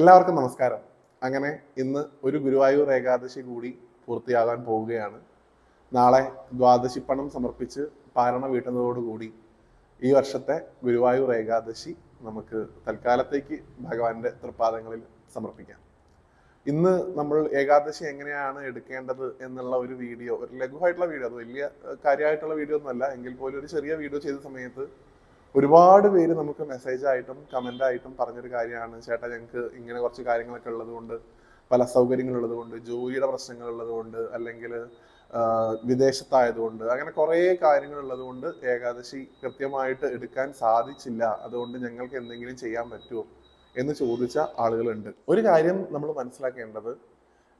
എല്ലാവർക്കും നമസ്കാരം. അങ്ങനെ ഇന്ന് ഒരു ഗുരുവായൂർ ഏകാദശി കൂടി പൂർത്തിയാകാൻ പോവുകയാണ്. നാളെ ദ്വാദശി പണം സമർപ്പിച്ച് പാരണ വീട്ടുന്നതോടുകൂടി ഈ വർഷത്തെ ഗുരുവായൂർ ഏകാദശി നമുക്ക് തൽക്കാലത്തേക്ക് ഭഗവാന്റെ തൃപ്പാദങ്ങളിൽ സമർപ്പിക്കാം. ഇന്ന് നമ്മൾ ഏകാദശി എങ്ങനെയാണ് എടുക്കേണ്ടത് എന്നുള്ള ഒരു വീഡിയോ ഒരു ലഘുവായിട്ടുള്ള വീഡിയോ അത് വലിയ കാര്യമായിട്ടുള്ള വീഡിയോ ഒന്നുമല്ല. എങ്കിൽ പോലും ഒരു ചെറിയ വീഡിയോ ചെയ്ത സമയത്ത് ഒരുപാട് പേര് നമുക്ക് മെസ്സേജ് ആയിട്ടും കമന്റ് ആയിട്ടും പറഞ്ഞൊരു കാര്യമാണ്. ചേട്ടാ ഞങ്ങൾക്ക് ഇങ്ങനെ കുറച്ച് കാര്യങ്ങളൊക്കെ ഉള്ളത് കൊണ്ട് പല സൗകര്യങ്ങൾ ഉള്ളത് കൊണ്ട് ജോലിയുടെ പ്രശ്നങ്ങൾ ഉള്ളത് കൊണ്ട് അല്ലെങ്കിൽ വിദേശത്തായതുകൊണ്ട് അങ്ങനെ കുറേ കാര്യങ്ങൾ ഉള്ളത് കൊണ്ട് ഏകാദശി കൃത്യമായിട്ട് എടുക്കാൻ സാധിച്ചില്ല. അതുകൊണ്ട് ഞങ്ങൾക്ക് എന്തെങ്കിലും ചെയ്യാൻ പറ്റുമോ എന്ന് ചോദിച്ച ആളുകളുണ്ട്. ഒരു കാര്യം നമ്മൾ മനസ്സിലാക്കേണ്ടത്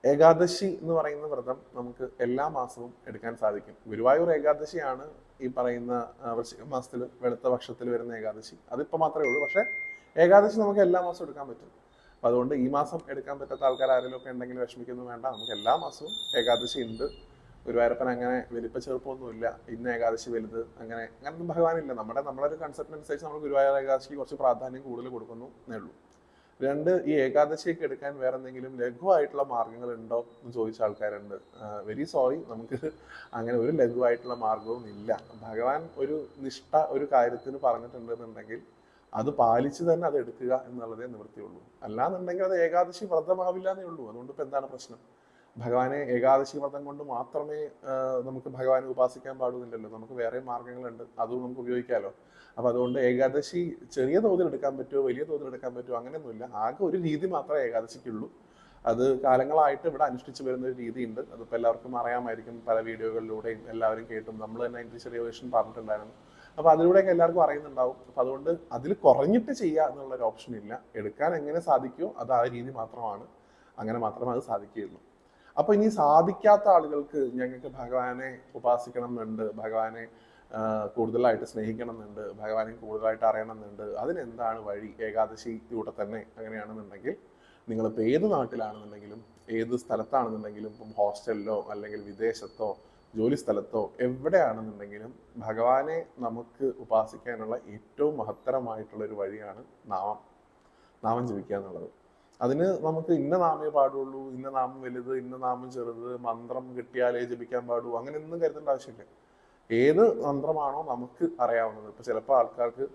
ഏകാദശി എന്ന് പറയുന്ന വ്രതം നമുക്ക് എല്ലാ മാസവും എടുക്കാൻ സാധിക്കും. ഗുരുവായൂർ ഏകാദശിയാണ് ഈ പറയുന്ന വൃശ്ചിക മാസത്തിൽ വെളുത്ത പക്ഷത്തിൽ വരുന്ന ഏകാദശി. അതിപ്പോൾ മാത്രമേ ഉള്ളൂ. പക്ഷേ ഏകാദശി നമുക്ക് എല്ലാ മാസവും എടുക്കാൻ പറ്റും. അപ്പം അതുകൊണ്ട് ഈ മാസം എടുക്കാൻ പറ്റാത്ത ആൾക്കാർ ആരെങ്കിലും ഒക്കെ ഉണ്ടെങ്കിൽ വിഷമിക്കുന്നു വേണ്ട. നമുക്ക് എല്ലാ മാസവും ഏകാദശി ഉണ്ട്. ഗുരുവായൂരപ്പൻ അങ്ങനെ വലിപ്പ ചെറുപ്പമൊന്നുമില്ല. ഇന്ന് ഏകാദശി വലുത് അങ്ങനെ അങ്ങനൊന്നും ഭഗവാനില്ല. നമ്മുടെ നമ്മളൊരു കൺസെപ്റ്റ് അനുസരിച്ച് നമ്മൾ ഗുരുവായൂർ ഏകാദശിക്ക് കുറച്ച് പ്രാധാന്യം കൂടുതൽ കൊടുക്കുന്നു എന്നേ ഉള്ളൂ. രണ്ട് ഈ ഏകാദശിയൊക്കെ എടുക്കാൻ വേറെ എന്തെങ്കിലും ലഘുവായിട്ടുള്ള മാർഗങ്ങൾ ഉണ്ടോ എന്ന് ചോദിച്ച ആൾക്കാരുണ്ട്. വെരി സോറി നമുക്ക് അങ്ങനെ ഒരു ലഘുവായിട്ടുള്ള മാർഗവും ഇല്ല. ഭഗവാൻ ഒരു നിഷ്ഠ ഒരു കാര്യത്തിന് പറഞ്ഞിട്ടുണ്ടെന്നുണ്ടെങ്കിൽ അത് പാലിച്ച് തന്നെ അത് എടുക്കുക എന്നുള്ളതേ നിവൃത്തിയുള്ളൂ. അല്ലാന്നുണ്ടെങ്കിൽ അത് ഏകാദശി വ്രതമാവില്ല എന്നേ ഉള്ളൂ. അതുകൊണ്ട് ഇപ്പൊ എന്താണ് പ്രശ്നം? ഭഗവാനെ ഏകാദശി വ്രതം കൊണ്ട് മാത്രമേ നമുക്ക് ഭഗവാനെ ഉപാസിക്കാൻ പാടുന്നില്ലല്ലോ. നമുക്ക് വേറെ മാർഗങ്ങളുണ്ട്. അതും നമുക്ക് ഉപയോഗിക്കാമല്ലോ അപ്പൊ അതുകൊണ്ട് ഏകാദശി ചെറിയ തോതിൽ എടുക്കാൻ പറ്റുമോ വലിയ തോതിൽ എടുക്കാൻ പറ്റുമോ അങ്ങനെയൊന്നുമില്ല. ആകെ ഒരു രീതി മാത്രമേ ഏകാദശിക്കുള്ളൂ. അത് കാലങ്ങളായിട്ട് ഇവിടെ അനുഷ്ഠിച്ചു വരുന്ന ഒരു രീതിയുണ്ട്. അതിപ്പോൾ എല്ലാവർക്കും അറിയാമായിരിക്കും പല വീഡിയോകളിലൂടെയും എല്ലാവരും കേട്ടും. നമ്മൾ തന്നെ അതിന്റെ ചെറിയ വേർഷൻ പറഞ്ഞിട്ടുണ്ടായിരുന്നു. അപ്പോൾ അതിലൂടെയൊക്കെ എല്ലാവർക്കും അറിയുന്നുണ്ടാവും. അപ്പോൾ അതുകൊണ്ട് അതിൽ കുറഞ്ഞിട്ട് ചെയ്യുക എന്നുള്ള ഒരു ഓപ്ഷൻ ഇല്ല. എടുക്കാൻ എങ്ങനെ സാധിക്കുമോ അത് ആ രീതി മാത്രമാണ്. അങ്ങനെ മാത്രമേ അത് സാധിക്കുകയുള്ളൂ. അപ്പോൾ ഇനി സാധിക്കാത്ത ആളുകൾക്ക് ഞങ്ങൾക്ക് ഭഗവാനെ ഉപാസിക്കണം എന്നുണ്ട് ഭഗവാനെ കൂടുതലായിട്ട് സ്നേഹിക്കണം എന്നുണ്ട് ഭഗവാനെ കൂടുതലായിട്ട് അറിയണം എന്നുണ്ട് അതിനെന്താണ് വഴി? ഏകാദശിയിലൂടെ തന്നെ അങ്ങനെയാണെന്നുണ്ടെങ്കിൽ നിങ്ങളിപ്പോൾ ഏത് നാട്ടിലാണെന്നുണ്ടെങ്കിലും ഏത് സ്ഥലത്താണെന്നുണ്ടെങ്കിലും ഇപ്പം ഹോസ്റ്റലിലോ അല്ലെങ്കിൽ വിദേശത്തോ ജോലി സ്ഥലത്തോ എവിടെയാണെന്നുണ്ടെങ്കിലും ഭഗവാനെ നമുക്ക് ഉപാസിക്കാനുള്ള ഏറ്റവും മഹത്തരമായിട്ടുള്ള ഒരു വഴിയാണ് നാമം. നാമം ജപിക്കുക എന്നുള്ളത് അതിന് നമുക്ക് ഇന്ന നാമേ പാടുള്ളൂ ഇന്ന നാമം വലുത് ഇന്ന നാമം ചെറുത് മന്ത്രം കിട്ടിയാലേ ജപിക്കാൻ പാടുള്ളൂ അങ്ങനെ ഒന്നും കരുതേണ്ട ആവശ്യമില്ല. ഏത് മന്ത്രമാണോ നമുക്ക് അറിയാവുന്നത്. ഇപ്പൊ ചിലപ്പോൾ ആൾക്കാർക്ക്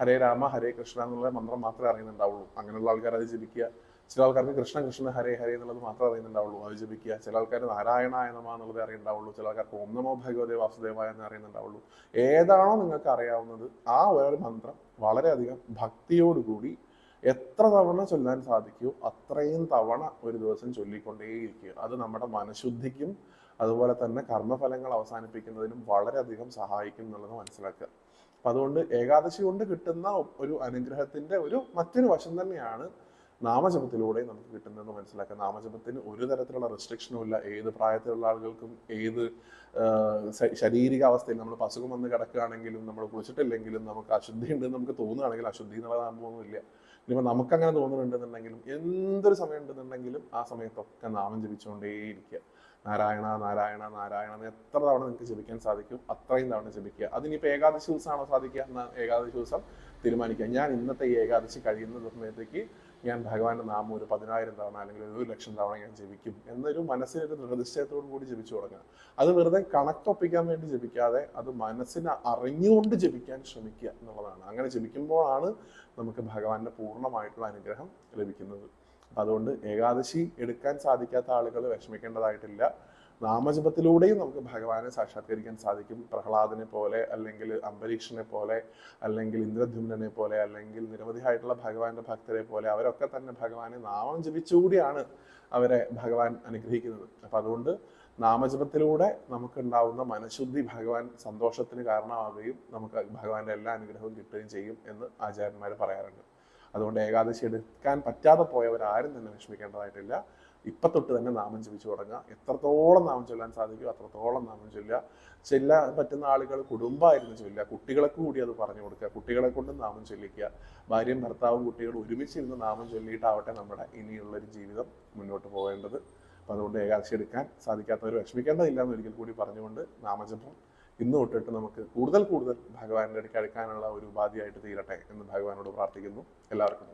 ഹരേ രാമ ഹരേ കൃഷ്ണ എന്നുള്ള മന്ത്രം മാത്രമേ അറിയുന്നുണ്ടാവുള്ളൂ. അങ്ങനെയുള്ള ആൾക്കാർ അത് ജപിക്കുക. ചില ആൾക്കാർക്ക് കൃഷ്ണ കൃഷ്ണ ഹരേ ഹരേ എന്നുള്ളത് മാത്രമേ അറിയുന്നുണ്ടാവുള്ളൂ. അത് ജപിക്കുക. ചില ആൾക്കാർ നാരായണായ നമ എന്നുള്ളത് അറിയുന്നുണ്ടാവുള്ളൂ. ചില ആൾക്കാർക്ക് ഓം നമോ ഭഗവതേ വാസുദേവായ എന്ന് അറിയുന്നുണ്ടാവുള്ളൂ. ഏതാണോ നിങ്ങൾക്ക് അറിയാവുന്നത് ആ ഒരു മന്ത്രം വളരെയധികം ഭക്തിയോടുകൂടി എത്ര തവണ ചൊല്ലാൻ സാധിക്കുമോ അത്രയും തവണ ഒരു ദിവസം ചൊല്ലിക്കൊണ്ടേയിരിക്കുക. അത് നമ്മുടെ മനഃശുദ്ധിക്കും അതുപോലെ തന്നെ കർമ്മഫലങ്ങൾ അവസാനിപ്പിക്കുന്നതിനും വളരെയധികം സഹായിക്കും എന്നുള്ളത് മനസ്സിലാക്കുക. അപ്പൊ അതുകൊണ്ട് ഏകാദശി കൊണ്ട് കിട്ടുന്ന ഒരു അനുഗ്രഹത്തിന്റെ ഒരു മറ്റൊരു വശം തന്നെയാണ് നാമജപത്തിലൂടെ നമുക്ക് കിട്ടുന്നതെന്ന് മനസ്സിലാക്കുക നാമജപത്തിന് ഒരു തരത്തിലുള്ള റെസ്ട്രിക്ഷനും ഇല്ല. ഏത് പ്രായത്തിലുള്ള ആളുകൾക്കും ഏത് ശാരീരിക അവസ്ഥയിൽ നമ്മൾ അസുഖം വന്ന് കിടക്കുകയാണെങ്കിലും നമ്മൾ കുളിച്ചിട്ടില്ലെങ്കിലും നമുക്ക് അശുദ്ധി ഉണ്ടെന്ന് നമുക്ക് തോന്നുകയാണെങ്കിൽ അശുദ്ധി എന്നുള്ള സംഭവമൊന്നുമില്ല ഇനിയിപ്പോൾ നമുക്കങ്ങനെ തോന്നുന്നുണ്ടെന്നുണ്ടെങ്കിലും എന്തൊരു സമയം ഉണ്ടെന്നുണ്ടെങ്കിലും ആ സമയത്തൊക്കെ നാമം ജപിച്ചുകൊണ്ടേയിരിക്കുക. നാരായണ നാരായണ നാരായണ എന്ന് എത്ര തവണ നിങ്ങൾക്ക് ജപിക്കാൻ സാധിക്കും? അത്രയും തവണ ജപിക്കുക. അതിനിപ്പോൾ ഏകാദശി ദിവസമാണോ സാധിക്കുക? ഏകാദശി ദിവസം തീരുമാനിക്കുക. ഞാൻ ഇന്നത്തെ ഈ ഏകാദശി കഴിയുന്ന സമയത്തേക്ക് ഞാൻ ഭഗവാന്റെ നാമം ഒരു പതിനായിരം തവണ അല്ലെങ്കിൽ ഒരു ലക്ഷം തവണ ഞാൻ ജപിക്കും എന്നൊരു മനസ്സിനൊരു ദൃഢനിശ്ചയത്തോടു കൂടി ജപിച്ചു തുടങ്ങുക അത് വെറുതെ കണക്കൊപ്പിക്കാൻ വേണ്ടി ജപിക്കാതെ അത് മനസ്സിനെ അറിഞ്ഞുകൊണ്ട് ജപിക്കാൻ ശ്രമിക്കുക എന്നുള്ളതാണ്. അങ്ങനെ ജപിക്കുമ്പോഴാണ് നമുക്ക് ഭഗവാന്റെ പൂർണമായിട്ടുള്ള അനുഗ്രഹം ലഭിക്കുന്നത്. അതുകൊണ്ട് ഏകാദശി എടുക്കാൻ സാധിക്കാത്ത ആളുകൾ വിഷമിക്കേണ്ടതായിട്ടില്ല. നാമജപത്തിലൂടെയും നമുക്ക് ഭഗവാനെ സാക്ഷാത്കരിക്കാൻ സാധിക്കും. പ്രഹ്ലാദനെ പോലെ അല്ലെങ്കിൽ അംബരീഷനെ പോലെ അല്ലെങ്കിൽ ഇന്ദ്രദ്യുമ്നെ പോലെ അല്ലെങ്കിൽ നിരവധിയായിട്ടുള്ള ഭഗവാന്റെ ഭക്തരെ പോലെ അവരൊക്കെ തന്നെ ഭഗവാനെ നാമം ജപിച്ചുകൂടിയാണ് അവരെ ഭഗവാൻ അനുഗ്രഹിക്കുന്നത്. അപ്പൊ അതുകൊണ്ട് നാമജപത്തിലൂടെ നമുക്കുണ്ടാവുന്ന മനഃശുദ്ധി ഭഗവാൻ സന്തോഷത്തിന് കാരണമാവുകയും നമുക്ക് ഭഗവാന്റെ എല്ലാ അനുഗ്രഹവും കിട്ടുകയും ചെയ്യും എന്ന് ആചാര്യന്മാർ പറയാറുണ്ട്. അതുകൊണ്ട് ഏകാദശി എടുക്കാൻ പറ്റാതെ പോയവരാരും തന്നെ വിഷമിക്കേണ്ടതായിട്ടില്ല. ഇപ്പൊ തൊട്ട് തന്നെ നാമം ജപിച്ചു തുടങ്ങുക. എത്രത്തോളം നാമം ചൊല്ലാൻ സാധിക്കും അത്രത്തോളം നാമം ചൊല്ലുക. ചെല്ലാൻ പറ്റുന്ന ആളുകൾ കുടുംബമായിരുന്നു ചൊല്ലുക. കുട്ടികൾക്ക് കൂടി അത് പറഞ്ഞു കൊടുക്കുക. കുട്ടികളെ കൊണ്ട് നാമം ചൊല്ലിക്കുക. ഭാര്യയും ഭർത്താവും കുട്ടികളും ഒരുമിച്ചിരുന്ന് നാമം ചൊല്ലിയിട്ടാവട്ടെ നമ്മുടെ ഇനിയുള്ളൊരു ജീവിതം മുന്നോട്ട് പോകേണ്ടത്. അപ്പം അതുകൊണ്ട് ഏകാദശി എടുക്കാൻ സാധിക്കാത്തവർ വിഷമിക്കേണ്ടതില്ല എന്ന് ഒരിക്കൽ കൂടി പറഞ്ഞുകൊണ്ട് നാമജപം ഇന്ന് തൊട്ടിട്ട് നമുക്ക് കൂടുതൽ കൂടുതൽ ഭഗവാന്റെ അടുക്കടുക്കാനുള്ള ഒരു ഉപാധിയായിട്ട് തീരട്ടെ എന്ന് ഭഗവാനോട് പ്രാർത്ഥിക്കുന്നു. എല്ലാവർക്കും